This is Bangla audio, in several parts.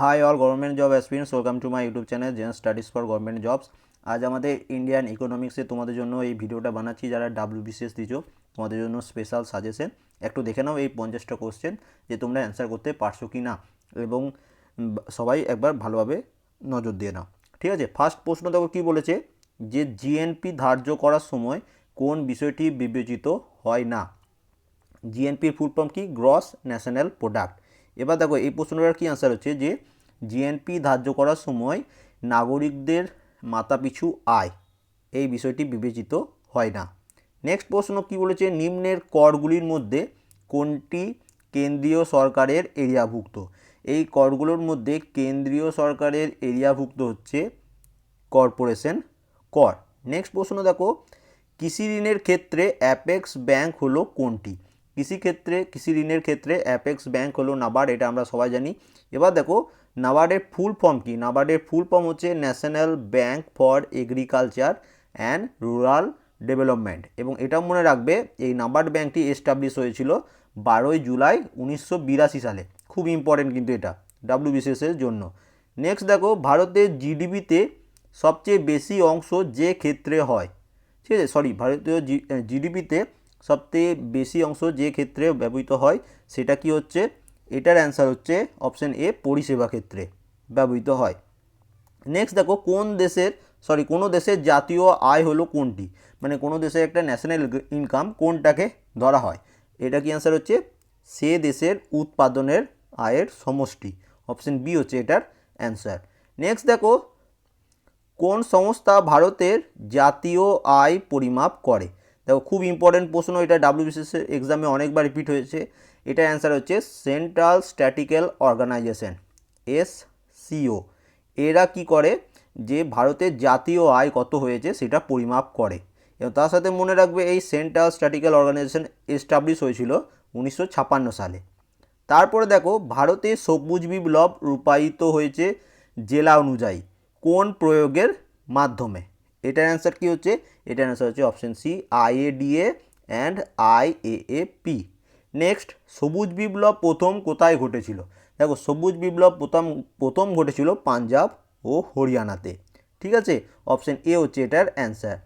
Hi all government job aspirants welcome to my YouTube channel Gen studies for government jobs আজ আমাদের ইন্ডিয়ান ইকোনমিক্সে তোমাদের জন্য এই ভিডিওটা বানাচ্ছি, যারা ডাব্লিউবিসিএস দিছো, তোমাদের জন্য স্পেশাল সাজেশন একটু দেখে নাও এই পঞ্চাশটা কোশ্চেন যে তোমরা অ্যান্সার করতে পারছ কি না। এবং সবাই একবার ভালোভাবে নজর দিয়ে নাও। ঠিক আছে? ফার্স্ট প্রশ্ন দেখো কী বলেছে, যে জিএনপি ধার্য করার সময় কোন বিষয়টি বিবেচিত হয় না? জিএনপির ফুল ফর্ম কি? গ্রস ন্যাশনাল প্রোডাক্ট এবার দেখো এই প্রশ্নটার কি আনসার হচ্ছে যে জিএনপি ধার্য করার সময় নাগরিকদের মাথাপিছু আয়, এই বিষয়টি বিবেচিত হয় না। নেক্সট প্রশ্ন কি বলেছে? নিম্নের করগুলির মধ্যে কোনটি কেন্দ্রীয় সরকারের এরিয়াভুক্ত? এই করগুলোর মধ্যে কেন্দ্রীয় সরকারের এরিয়াভুক্ত হচ্ছে কর্পোরেশন কর। নেক্সট প্রশ্ন দেখো, কৃষি ঋণের ক্ষেত্রে অ্যাপেক্স ব্যাংক হলো কোনটি? কৃষি ক্ষেত্রে কৃষি ঋণের ক্ষেত্রে অ্যাপেক্স ব্যাংক হলো নাবার্ড এটা আমরা সবাই জানি। এবার দেখো নাবার্ডের ফুল ফর্ম কি? নাবার্ডের ফুল ফর্ম হচ্ছে national bank for agriculture and rural development এবং এটাও মনে রাখবে, এই নাবার্ড ব্যাংকটি এস্টাবলিশ হয়েছিল বারোই জুলাই উনিশশো বিরাশি সালে। খুব ইম্পর্টেন্ট কিন্তু এটা ডাব্লিউবিসিএসের জন্য। নেক্সট দেখো, ভারতের জিডিপিতে সবচেয়ে বেশি অংশ যে ক্ষেত্রে হয়, ঠিক আছে? সরি ভারতীয় জিডিপিতে সবচেয়ে বেশি অংশ যে ক্ষেত্রে ব্যবহৃত হয় সেটা কি হচ্ছে? এটার অ্যান্সার হচ্ছে অপশন এ পরিষেবা ক্ষেত্রে ব্যবহৃত হয়। নেক্সট দেখো, কোন দেশের সরি কোনো দেশের জাতীয় আয় হলো কোনটি? মানে কোনো দেশের একটা ন্যাশনাল ইনকাম কোনটাকে ধরা হয়? এটা কি অ্যান্সার হচ্ছে? সে দেশের উৎপাদনের আয়ের সমষ্টি। অপশন বি হচ্ছে এটার অ্যান্সার নেক্সট দেখো, কোন সংস্থা ভারতের জাতীয় আয় পরিমাপ করে? দেখো, খুব ইম্পর্টেন্ট প্রশ্ন এটা ডাব্লিউবিসিএস এক্সামে অনেকবার রিপিট হয়েছে। এটার অ্যান্সার হচ্ছে central statical organisation S CO এরা কি করে? যে ভারতের জাতীয় আয় কত হয়েছে সেটা পরিমাপ করে। এবং তার সাথে মনে রাখবে, এই সেন্ট্রাল স্ট্যাটিক্যাল অর্গানাইজেশন এস্টাবলিশ হয়েছিল উনিশশো সালে। তারপরে দেখো, ভারতে সবুজ বিপ্লব রূপায়িত হয়েছে জেলা অনুযায়ী। কোন প্রয়োগের মাধ্যমে? এটার অ্যান্সার কি হচ্ছে? এটার অ্যান্সার হচ্ছে option C IADA and IAAP next সবুজ বিপ্লব প্রথম কোথায় ঘটেছিল? দেখো, সবুজ বিপ্লব প্রথম প্রথম ঘটেছিল পাঞ্জাব ও হরিয়ানাতে। ঠিক আছে? অপশন এ হচ্ছে এটার অ্যান্সার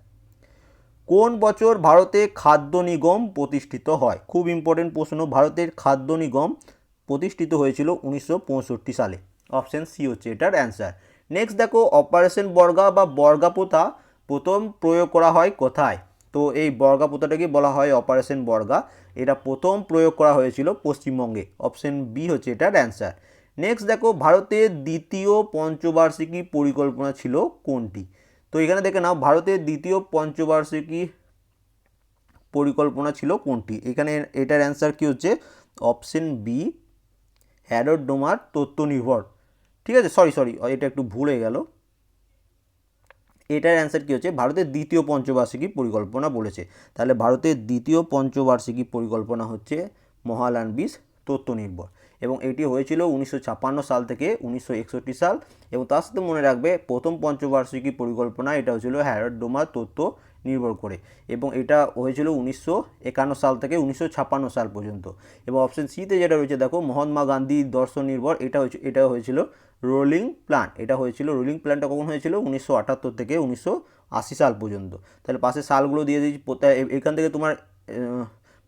কোন বছর ভারতে খাদ্য নিগম প্রতিষ্ঠিত হয়? খুব ইম্পর্টেন্ট প্রশ্ন। ভারতের খাদ্য নিগম প্রতিষ্ঠিত হয়েছিল উনিশশো পঁয়ষট্টি সালে। অপশন সি হচ্ছে এটার অ্যান্সার নেক্সট দেখো অপারেশন বর্গা বা বর্গা প্রথম প্রয়োগ করা হয় কোথায়? তো এই বর্গা প্রথাটাকে বলা হয় অপারেশন বর্গা। এটা প্রথম প্রয়োগ করা হয়েছিল পশ্চিমবঙ্গে। অপশন বি হচ্ছে এটার অ্যান্সার। নেক্সট দেখো, ভারতের দ্বিতীয় পঞ্চবার্ষিকী পরিকল্পনা ছিল কোনটি? তো এখানে দেখে নাও, ভারতের দ্বিতীয় পঞ্চবার্ষিকী পরিকল্পনা ছিল কোনটি? এখানে এটার অ্যান্সার কি হচ্ছে? অপশন বি হ্যারোড ডোমার তথ্য নির্ভর ঠিক আছে? সরি সরি, এটা একটু ভুল হয়ে গেল। এটার অ্যান্সার কী হচ্ছে? ভারতের দ্বিতীয় পঞ্চবার্ষিকী পরিকল্পনা বলেছে। তাহলে ভারতের দ্বিতীয় পঞ্চবার্ষিকী পরিকল্পনা হচ্ছে মহালান বিশ তথ্য নির্ভর। এবং এটি হয়েছিল উনিশশো সাল থেকে উনিশশো একষট্টি সাল এবং তার সাথে মনে রাখবে প্রথম পঞ্চবার্ষিকী পরিকল্পনা, এটা হয়েছিল হ্যারড ডোমার তথ্য নির্ভর করে এবং এটা হয়েছিল উনিশশো একান্ন সাল থেকে উনিশশো ছাপ্পান্ন সাল পর্যন্ত। এবং অপশন সিতে যেটা রয়েছে, দেখো, মহাত্মা গান্ধী দর্শন নির্ভর, এটা হয়েছে, এটা হয়েছিল রোলিং প্ল্যান এটা হয়েছিল রোলিং প্ল্যানটা কখন হয়েছিল? উনিশশো আটাত্তর থেকে উনিশশো আশি সাল পর্যন্ত। তাহলে পাশে সালগুলো দিয়ে দিয়েছি এখান থেকে তোমার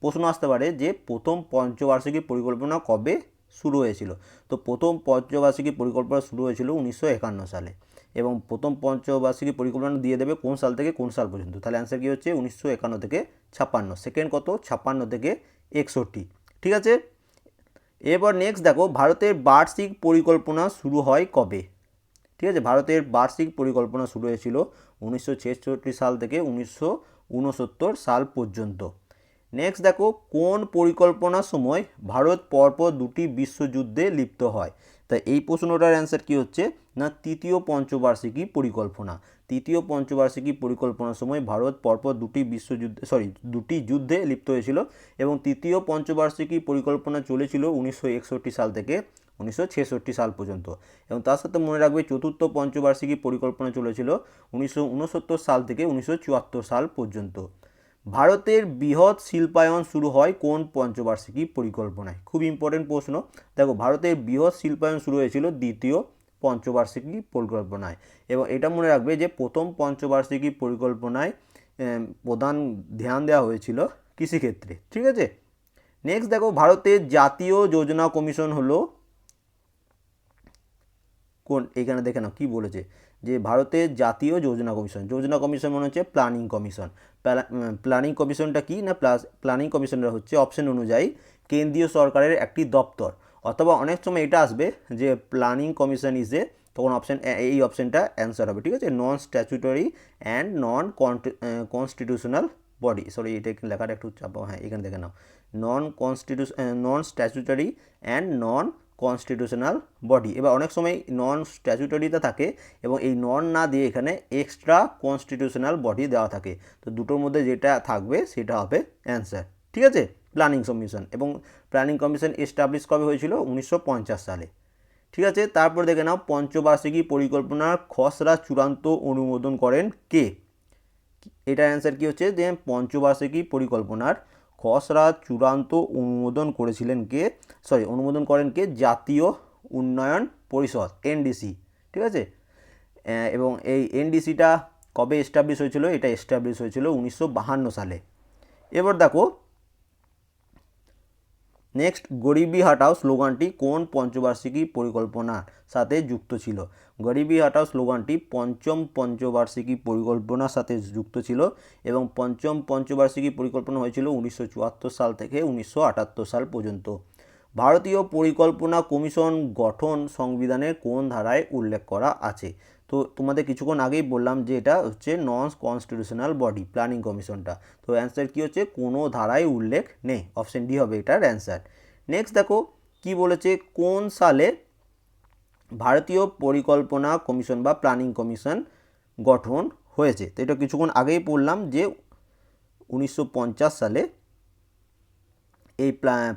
প্রশ্ন আসতে পারে যে প্রথম পঞ্চবার্ষিকী পরিকল্পনা কবে শুরু হয়েছিল? তো প্রথম পঞ্চবার্ষিকী পরিকল্পনা শুরু হয়েছিল উনিশশো একান্ন সালে। এবং প্রথম পঞ্চবার্ষিকী পরিকল্পনা দিয়ে দেবে কোন সাল থেকে কোন সাল পর্যন্ত? তাহলে অ্যান্সার কী হচ্ছে? উনিশশো একান্ন থেকে ছাপ্পান্ন। সেকেন্ড কত? ছাপ্পান্ন থেকে একষট্টি। ঠিক আছে? এবার নেক্সট দেখো, ভারতের বার্ষিক পরিকল্পনা শুরু হয় কবে? ঠিক আছে? ভারতের বার্ষিক পরিকল্পনা শুরু হয়েছিল উনিশশো ছেষট্টি সাল থেকে উনিশশো উনসত্তর সাল পর্যন্ত। নেক্সট দেখো, কোন পরিকল্পনার সময় ভারত পরপর দুটি বিশ্বযুদ্ধে লিপ্ত হয়? তা এই প্রশ্নটার অ্যান্সার কি হচ্ছে? না, তৃতীয় পঞ্চবার্ষিকী পরিকল্পনা। তৃতীয় পঞ্চবার্ষিকী পরিকল্পনার সময় ভারত পরপর দুটি বিশ্বযুদ্ধে সরি দুটি যুদ্ধে লিপ্ত হয়েছিল এবং তৃতীয় পঞ্চবার্ষিকী পরিকল্পনা চলেছিল উনিশশো একষট্টি সাল থেকে উনিশশো ছেষট্টি সাল পর্যন্ত এবং তার সাথে মনে রাখবে চতুর্থ পঞ্চবার্ষিকী পরিকল্পনা চলেছিল উনিশশো উনসত্তর সাল থেকে উনিশশো চুয়াত্তর সাল পর্যন্ত। ভারতের বৃহৎ শিল্পায়ন শুরু হয় কোন পঞ্চবার্ষিকী পরিকল্পনায়? খুব ইম্পর্টেন্ট প্রশ্ন। দেখো, ভারতের বৃহৎ শিল্পায়ন শুরু হয়েছিল দ্বিতীয় পঞ্চবার্ষিকী পরিকল্পনায় এবং এটা মনে রাখবে যে প্রথম পঞ্চবার্ষিকী পরিকল্পনায় প্রধান ধ্যান দেওয়া হয়েছিল কৃষিক্ষেত্রে, ঠিক আছে? নেক্সট দেখো, ভারতের জাতীয় যোজনা কমিশন হলো কোন, এখানে দেখে নাও কী বলেছে। যে ভারতের জাতীয় যোজনা কমিশন যোজনা কমিশন মনে হচ্ছে প্ল্যানিং কমিশন প্ল্যানিং কমিশনটা কি না প্লাস প্ল্যানিং কমিশনটা হচ্ছে অপশন অনুযায়ী কেন্দ্রীয় সরকারের একটি দপ্তর। অথবা অনেক সময় এটা আসবে যে প্ল্যানিং কমিশন ইজ এ তখন অপশন এই অপশনটা অ্যান্সার হবে, ঠিক আছে? Non statutory and non constitutional body sorry এটা লেখাটা একটু চাপ হ্যাঁ এখানে দেখে নাও। Non constitution non statutory and non constitutional body এবার অনেক সময় নন স্ট্যাচুটরিতে থাকে এবং এই নন না দিয়ে এখানে এক্সট্রা কনস্টিটিউশনাল বডি দেওয়া থাকে। তো দুটোর মধ্যে যেটা থাকবে সেটা হবে অ্যান্সার ঠিক আছে? প্ল্যানিং কমিশন এবং প্ল্যানিং কমিশন এস্টাবলিশ কবে হয়েছিল? উনিশশো পঞ্চাশ সালে। ঠিক আছে? তারপর দেখে নাও, পঞ্চবার্ষিকী পরিকল্পনার খসড়া চূড়ান্ত অনুমোদন করেন কে? এটার অ্যান্সার কি হচ্ছে? যে পঞ্চবার্ষিকী পরিকল্পনার খসড়া চূড়ান্ত অনুমোদন করেছিলেন কে? সরি অনুমোদন করেন কে? জাতীয় উন্নয়ন পরিষদ এনডিসি ঠিক আছে? এবং এই এনডিসিটা কবে এস্টাবলিশ হয়েছিল? এটা এস্টাবলিশ হয়েছিল উনিশশো সালে। এবার দেখো নেক্সট, গরিবি হাটাও স্লোগানটি কোন পঞ্চবার্ষিকী পরিকল্পনার সাথে যুক্ত ছিল? গরিবি হাটাও স্লোগানটি পঞ্চম পঞ্চবার্ষিকী পরিকল্পনার সাথে যুক্ত ছিল এবং পঞ্চম পঞ্চবার্ষিকী পরিকল্পনা হয়েছিল উনিশশো চুয়াত্তর সাল থেকে উনিশশো আটাত্তর সাল পর্যন্ত। ভারতীয় পরিকল্পনা কমিশন গঠন সংবিধানের কোন ধারায় উল্লেখ করা আছে? তো তোমাদের কিছুক্ষণ আগেই বললাম যে এটা হচ্ছে নন কনস্টিটিউশনাল বডি প্ল্যানিং কমিশনটা তো অ্যান্সার কি হচ্ছে? কোনো ধারায় উল্লেখ নেই। অপশন ডি হবে এটার অ্যান্সার নেক্সট দেখো, কি বলেছে? কোন সালে ভারতীয় পরিকল্পনা কমিশন বা প্ল্যানিং কমিশন গঠন হয়েছে? তো এটা কিছুক্ষণ আগেই পড়লাম যে উনিশশো পঞ্চাশ সালে এই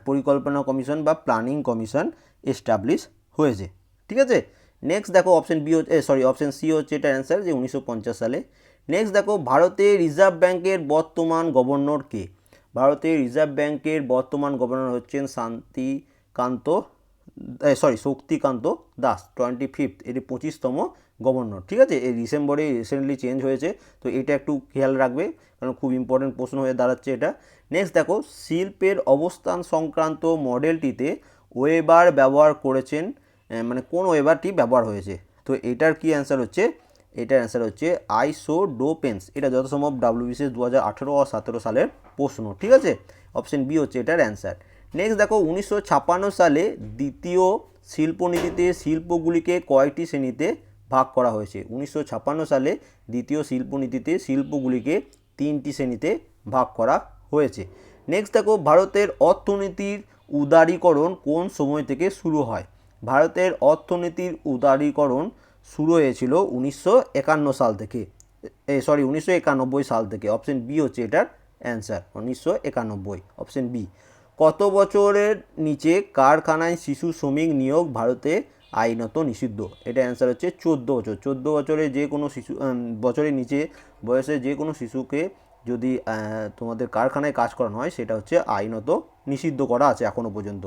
পরিকল্পনা কমিশন বা প্ল্যানিং কমিশন এস্টাবলিশ হয়েছে। ঠিক আছে? নেক্সট দেখো অপশন বি হচ্ছে সরি অপশন সি হচ্ছে এটা অ্যান্সার যে উনিশশো পঞ্চাশ সালে। নেক্সট দেখো ভারতের রিজার্ভ ব্যাংকের বর্তমান গভর্নর কে? ভারতের রিজার্ভ ব্যাংকের বর্তমান গভর্নর হচ্ছেন Shantikanta sorry Shaktikanta Das twenty fifth এটি পঁচিশতম গভর্নর ঠিক আছে? এই ডিসেম্বরে রিসেন্টলি চেঞ্জ হয়েছে, তো এটা একটু খেয়াল রাখবে, কারণ খুব ইম্পর্টেন্ট প্রশ্ন হয়ে দাঁড়াচ্ছে এটা। নেক্সট দেখো, শিল্পের অবস্থান সংক্রান্ত মডেলটিতে ওয়েবার ব্যবহার করেছেন মানে কোন ওয়েবারটি ব্যবহার হয়েছে? তো এটার কি অ্যান্সার হচ্ছে? এটার অ্যান্সার হচ্ছে আইসো ডোপেন্স এটা যত সম্ভব ডাব্লিউবিসিএস দু হাজার আঠেরো আর সতেরো সালের প্রশ্ন, ঠিক আছে? অপশন বি হচ্ছে এটার অ্যান্সার নেক্সট দেখো, উনিশশো ছাপ্পান্ন সালে দ্বিতীয় শিল্পনীতিতে শিল্পগুলিকে কয়েকটি শ্রেণীতে ভাগ করা হয়েছে? উনিশশো ছাপ্পান্ন সালে দ্বিতীয় শিল্পনীতিতে শিল্পগুলিকে তিনটি শ্রেণীতে ভাগ করা হয়েছে। নেক্সট দেখো, ভারতের অর্থনীতির উদারীকরণ কোন সময় থেকে শুরু হয়? ভারতের অর্থনীতির উদারীকরণ শুরু হয়েছিল উনিশশো একান্ন সাল থেকে। সরি উনিশশো একানব্বই সাল থেকে। অপশন বি হচ্ছে এটার অ্যান্সার উনিশশো একানব্বই অপশন বি কত বছরের নিচে কারখানায় শিশু শ্রমিক নিয়োগ ভারতে আইনত নিষিদ্ধ? এটা অ্যান্সার হচ্ছে চোদ্দ বছর। চোদ্দ বছরে যে কোনো শিশু বছরের নিচে বয়সে যে কোনো শিশুকে যদি তোমাদের কারখানায় কাজ করানো হয়, সেটা হচ্ছে আইনত নিষিদ্ধ করা আছে এখনও পর্যন্ত।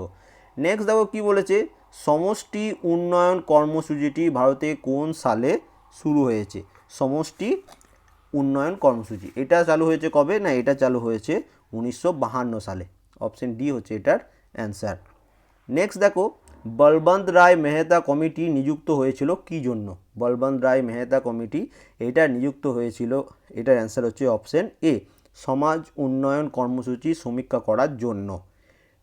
নেক্সট দেখো কি বলেছে? সমষ্টি উন্নয়ন কর্মসূচিটি ভারতে কোন সালে শুরু হয়েছে? সমষ্টি উন্নয়ন কর্মসূচি। এটা চালু হয়েছে কবে? না, এটা চালু হয়েছে উনিশশো সালে। অপশন ডি হচ্ছে এটার অ্যান্সার। নেক্সট দেখো, বলবন্ত রায় মেহতা কমিটি নিযুক্ত হয়েছিল কি জন্য? বলবন্ত রায় মেহতা কমিটি এটা নিযুক্ত হয়েছিল, এটার অ্যান্সার হচ্ছে অপশন এ, সমাজ উন্নয়ন কর্মসূচি সমীক্ষা করার জন্য।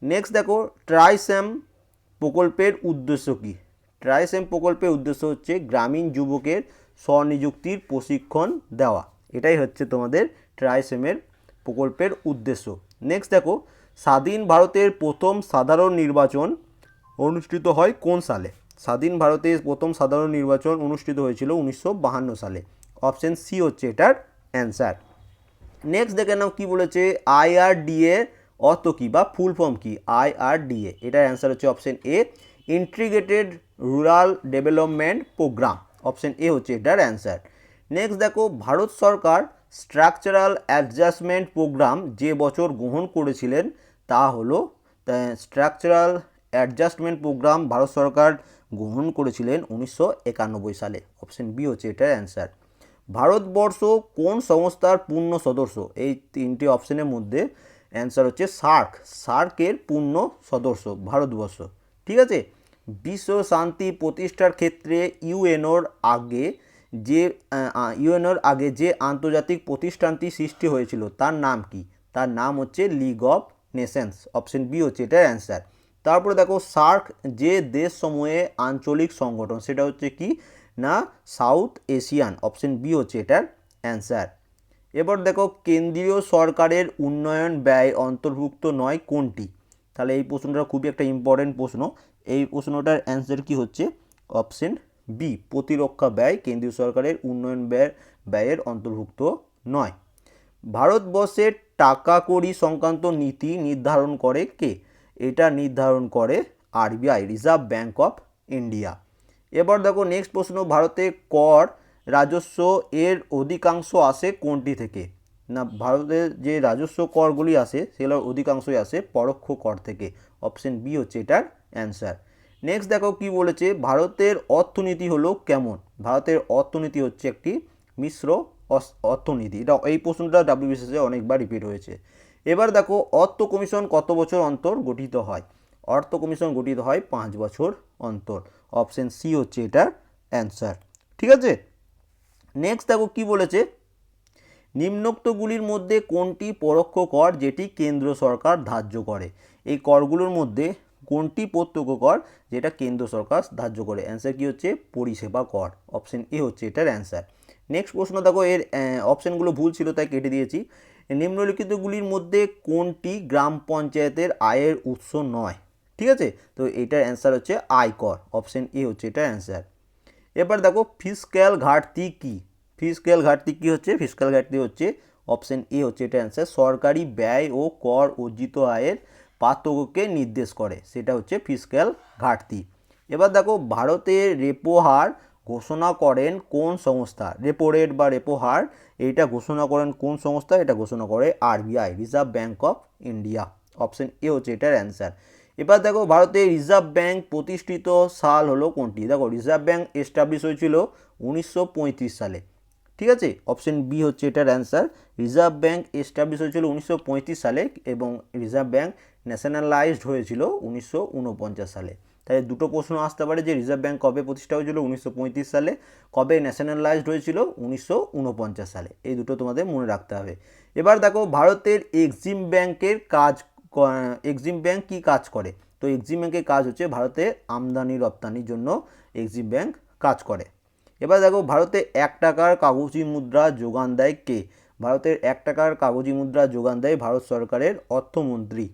নেক্সট দেখো ট্রাইস্যাম প্রকল্পের উদ্দেশ্য কী? ট্রাইস্যাম প্রকল্পের উদ্দেশ্য হচ্ছে গ্রামীণ যুবকের স্বনিযুক্তির প্রশিক্ষণ দেওয়া। এটাই হচ্ছে তোমাদের ট্রাইসেমের প্রকল্পের উদ্দেশ্য। নেক্সট দেখো, স্বাধীন ভারতের প্রথম সাধারণ নির্বাচন অনুষ্ঠিত হয় কোন সালে? স্বাধীন ভারতের প্রথম সাধারণ নির্বাচন অনুষ্ঠিত হয়েছিল উনিশশো সালে। অপশন সি হচ্ছে এটার অ্যান্সার নেক্সট দেখে নাও কি বলেছে আইআরডিএ অর্থ কী বা ফুল ফর্ম কি? আইআরডিএ এটার অ্যান্সার হচ্ছে option A integrated rural development programme option A হচ্ছে এটার অ্যান্সার নেক্সট দেখো, ভারত সরকার স্ট্রাকচারাল অ্যাডজাস্টমেন্ট প্রোগ্রাম যে বছর গ্রহণ করেছিলেন, তা হলো স্ট্রাকচারাল অ্যাডজাস্টমেন্ট প্রোগ্রাম ভারত সরকার গ্রহণ করেছিলেন উনিশশো একানব্বই সালে। অপশন বি হচ্ছে এটার অ্যান্সার ভারতবর্ষ কোন সংস্থার পূর্ণ সদস্য? এই তিনটি অপশনের মধ্যে অ্যান্সার হচ্ছে সার্ক। সার্কের পূর্ণ সদস্য, ভারতবর্ষ। ঠিক আছে? বিশ্ব শান্তি প্রতিষ্ঠার ক্ষেত্রে ইউএনওর আগে যে ইউএনওর আগে যে আন্তর্জাতিক প্রতিষ্ঠানটি সৃষ্টি হয়েছিল, তার নাম কি? তার নাম হচ্ছে League of Nations. Option B হচ্ছে এটার অ্যান্সার। তারপরে দেখো, সার্ক যে দেশ সমূহে আঞ্চলিক সংগঠন, সেটা হচ্ছে কি? না, সাউথ এশিয়ান। অপশন বি হচ্ছে এটার অ্যান্সার। এবার দেখো কেন্দ্রীয় সরকারের উন্নয়ন ব্যয় অন্তর্ভুক্ত নয় কোনটি? তাহলে এই প্রশ্নটা খুবই একটা ইম্পর্টেন্ট প্রশ্ন। এই প্রশ্নটার অ্যান্সার কি হচ্ছে? অপশন বি প্রতিরক্ষা ব্যয় কেন্দ্রীয় সরকারের উন্নয়ন ব্যয়, ব্যয়ের অন্তর্ভুক্ত নয়। ভারতবর্ষের টাকা কড়ি সংক্রান্ত নীতি নির্ধারণ করে কে? এটা নির্ধারণ করে RBI Reserve Bank of India এবার দেখো নেক্সট প্রশ্ন, ভারতে কর রাজস্ব এর অধিকাংশ আসে কোনটি থেকে? না, ভারতের যে রাজস্ব করগুলি আসে, সেগুলোর অধিকাংশই আসে পরোক্ষ কর থেকে। অপশন বি হচ্ছে এটার অ্যান্সার। নেক্সট দেখো কি বলেছে, ভারতের অর্থনীতি হলো কেমন? ভারতের অর্থনীতি হচ্ছে একটি মিশ্র অর্থনীতি। এটা এই প্রশ্নটা ডাব্লিউবিসিএসে অনেকবার রিপিট হয়েছে। এবার দেখো, অর্থ কমিশন কত বছর অন্তর গঠিত হয়? অর্থ কমিশন গঠিত হয় পাঁচ বছর অন্তর। অপশন সি হচ্ছে এটার অ্যান্সার। ঠিক আছে? নেক্সট দেখো কি বলেছে? নিম্নোক্তগুলির মধ্যে কোনটি পরোক্ষ কর যেটি কেন্দ্র সরকার ধার্য করে? এই করগুলোর মধ্যে কোনটি প্রত্যক্ষ কর যেটা কেন্দ্র সরকার ধার্য করে? অ্যান্সার কি হচ্ছে? পরিষেবা কর। অপশন এ হচ্ছে এটার অ্যান্সার নেক্সট প্রশ্ন দেখো, এর অপশানগুলো ভুল ছিল, তাই কেটে দিয়েছি। নিম্নলিখিতগুলির মধ্যে কোনটি গ্রাম পঞ্চায়েতের আয়ের উৎস নয়? ঠিক আছে? তো এটার অ্যান্সার হচ্ছে আয়কর। অপশন এ হচ্ছে এটার অ্যান্সার এবার দেখো ফিসক্যাল ঘাটতি কি? ফিসক্যাল ঘাটতি কি হচ্ছে? ফিসক্যাল ঘাটতি হচ্ছে অপশন এ হচ্ছে এটা অ্যান্সার সরকারি ব্যয় ও কর অর্জিত আয়ের পার্থক্যকে নির্দেশ করে। সেটা হচ্ছে ফিসক্যাল ঘাটতি। এবার দেখো ভারতের রেপো হার ঘোষণা করেন কোন সংস্থা? রেপো রেট বা রেপো হার, এইটা ঘোষণা করেন কোন সংস্থা? এটা ঘোষণা করে RBI reserve bank of India option A হচ্ছে এটার অ্যান্সার এবার দেখো ভারতের রিজার্ভ ব্যাঙ্ক প্রতিষ্ঠিত সাল হলো কোনটি? দেখো, রিজার্ভ ব্যাঙ্ক এস্টাবলিশ হয়েছিল উনিশশো পঁয়ত্রিশ সালে। ঠিক আছে? অপশন বি হচ্ছে এটার অ্যান্সার রিজার্ভ ব্যাঙ্ক এস্টাবলিশ হয়েছিল উনিশশো পঁয়ত্রিশ সালে এবং রিজার্ভ ব্যাঙ্ক ন্যাশনালাইজড হয়েছিল উনিশশো উনপঞ্চাশ সালে। তাই দুটো প্রশ্ন আসতে পারে যে রিজার্ভ ব্যাঙ্ক কবে প্রতিষ্ঠা হয়েছিল? উনিশশো পঁয়ত্রিশ সালে। কবে ন্যাশনালাইজড হয়েছিল? উনিশশো উনপঞ্চাশ সালে। এই দুটো তোমাদের মনে রাখতে হবে। এবার দেখো, ভারতের এক্সিম ব্যাংকের কাজ এক্সিম ব্যাংক কি কাজ করে? তো এক্সিম ব্যাংকের কাজ হচ্ছে ভারতে আমদানি রপ্তানির জন্য এক্সিম ব্যাংক কাজ করে। এবার দেখো, ভারতে এক টাকার কাগজি মুদ্রা যোগান দেয় কে? ভারতের এক টাকার কাগজি মুদ্রা যোগান দেয় ভারত সরকারের অর্থমন্ত্রী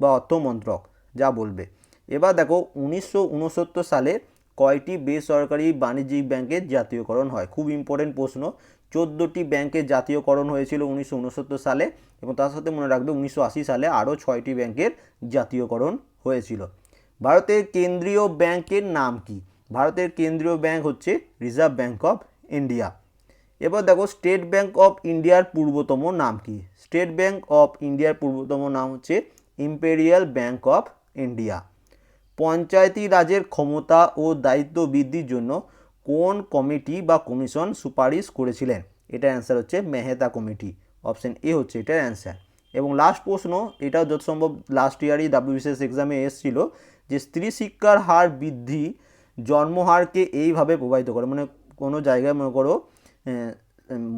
বা অর্থমন্ত্রক, যা বলবে। এবার দেখো, উনিশশো উনসত্তর সালে কয়টি বেসরকারি বাণিজ্যিক ব্যাংকের জাতীয়করণ হয়? খুব ইম্পর্টেন্ট প্রশ্ন। চোদ্দোটি ব্যাংকের জাতীয়করণ হয়েছিল উনিশশো উনসত্তর সালে এবং তার সাথে মনে রাখবে উনিশশো আশি সালে আরও ছয়টি ব্যাংকের জাতীয়করণ হয়েছিল। ভারতের কেন্দ্রীয় ব্যাংকের নাম কি? ভারতের কেন্দ্রীয় ব্যাংক হচ্ছে রিজার্ভ ব্যাংক অফ ইন্ডিয়া এবার দেখো স্টেট ব্যাংক অফ ইন্ডিয়ার পূর্বতম নাম কি? স্টেট ব্যাংক অফ ইন্ডিয়ার পূর্বতম নাম হচ্ছে Imperial Bank of India Panchayati রাজের ক্ষমতা ও দায়িত্ব বৃদ্ধির জন্য কোন কমিটি বা কমিশন সুপারিশ করেছিলেন? এটা অ্যান্সার হচ্ছে মেহেতা কমিটি। অপশন এ হচ্ছে এটার অ্যান্সার এবং লাস্ট প্রশ্ন, এটাও যত সম্ভব লাস্ট ইয়ারই ডাব্লিউবিসিএস এক্সামে এসেছিল যে স্ত্রী শিক্ষার হার বৃদ্ধি জন্মহারকে এইভাবে প্রভাবিত করে। মানে কোনো জায়গায় মনে করো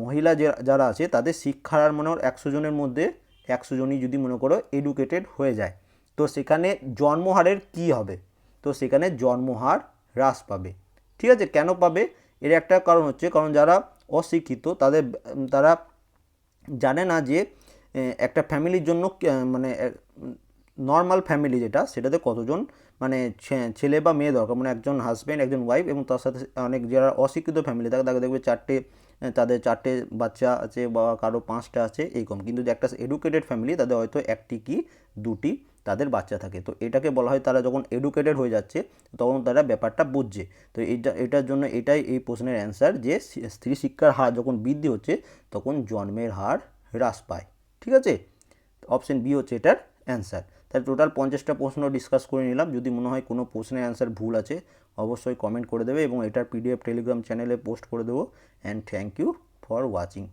মহিলা যারা আছে তাদের শিক্ষার হার মনে একশো জনের মধ্যে একশো জনই যদি মনে করো এডুকেটেড হয়ে যায়, তো সেখানে জন্মহারের কি হবে? তো সেখানে জন্মহার হ্রাস পাবে। ঠিক আছে? কেন পাবে? এর একটা কারণ হচ্ছে, কারণ যারা অশিক্ষিত, তাদের, তারা জানে না যে একটা ফ্যামিলির জন্য মানে নর্মাল ফ্যামিলি যেটা, সেটাতে কতজন মানে ছেলে বা মেয়ে দরকার। মানে একজন হাজব্যান্ড একজন ওয়াইফ এবং তার সাথে অনেক যারা অশিক্ষিত ফ্যামিলি থাকে তাকে দেখবে চারটে তাদের চারটে বাচ্চা আছে বা কারও পাঁচটা আছে, এরকম। কিন্তু একটা এডুকেটেড ফ্যামিলি তাদের হয়তো একটি কি, দুটি তাদের বাচ্চা থাকে। তো এটাকে বলা হয় তারা যখন এডুকেটেড হয়ে যাচ্ছে, তখন তারা ব্যাপারটা বুঝছে। তো এইটা এটার জন্য এটাই এই প্রশ্নের অ্যান্সার যে স্ত্রী শিক্ষার হার যখন বৃদ্ধি হচ্ছে, তখন জন্মের হার হ্রাস পায়। ঠিক আছে? অপশন বি হচ্ছে এটার অ্যান্সার তাহলে টোটাল পঞ্চাশটা প্রশ্ন ডিসকাস করে নিলাম। যদি মনে হয় কোনো প্রশ্নের অ্যান্সার ভুল আছে, অবশ্যই কমেন্ট করে দেবে এবং এটার পিডিএফ টেলিগ্রাম চ্যানেলে পোস্ট করে দেবো। And thank you for watching